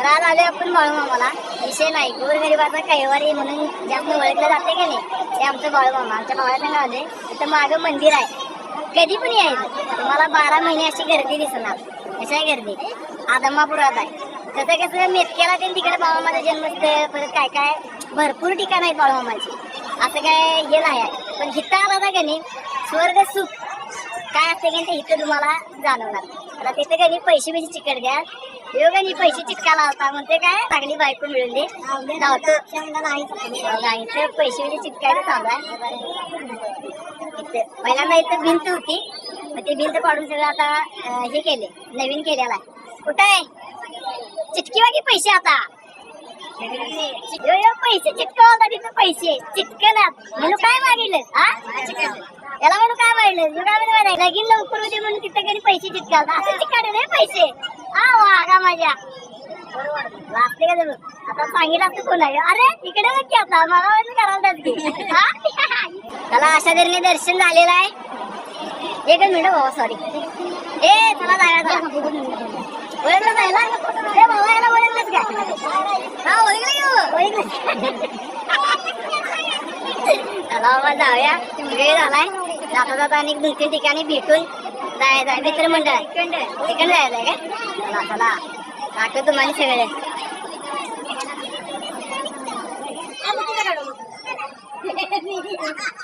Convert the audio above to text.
तर आज आले आपण बाळू मामाला विषय नाही. गोरगरिबाचा कैवारी म्हणून जास्त ओळखलं जाते का नाही ते आमचं बाळू मामा आमच्या भावाचं नाव आहे. तिथं मागं मंदिर आहे. कधी पण यायचं. तुम्हाला बारा महिने अशी गर्दी दिसणार. कशा आहे गर्दी? आदमापुरात आहे. तसं कसं? मेतक्याला ते तिकडे बाळूमामाचं जन्मस्थळ परत काय काय? भरपूर ठिकाण आहेत बाळूमामाची. असं काय हे नाही आहे. पण जिथं आला ना का नाही? स्वर्ग सुख काय असते की ते इथं तुम्हाला जाणवणार. आता तिथे कधी पैसे बिसे चिकट द्या. योगाने पैसे चिटकाला होता म्हणते काय चांगली बायको मिळून दे. इथं पैसे बिसे चिटकायला चालू आहे. इथं. पहिल्यांदा इथं भिंत होती. मग ते भिंत पाडून सगळं आता हे केले. नवीन केलेला आहे. कुठं आहे? चिटकी वागी पैसे आता. यो यो पैसे चिटकवता तिथं पैसे. चिटकनात म्हणून काय मागितलं हा? याला म्हणून काय वाढलं तू काय म्हणून लगीन लवकर होते म्हणून तिथं कधी पैसे चिटकावता असं चिटकाडे नाही पैसे. हा वा का माझ्या. लागते का जरूर आता सांगितलं असतं कोण अरे तिकडे नक्की आता मला वाटलं करायला की. हा? त्याला अशा तऱ्हेने दर्शन झालेलं आहे. एकच मिनिट भाऊ सॉरी ए चला जायला ओळखलं जायला? ए भावा याला ओळखलंच काय हा ओळखलं की हो. ओळखलं. चला बाबा जाऊया. वेळ झालाय. जाता जाता आणि दोन ठिकाणी भेटून जायचं आहे मित्रमंडळ. तिकडे जायचं आहे का चला काटो तुम्हाला सगळे. Ha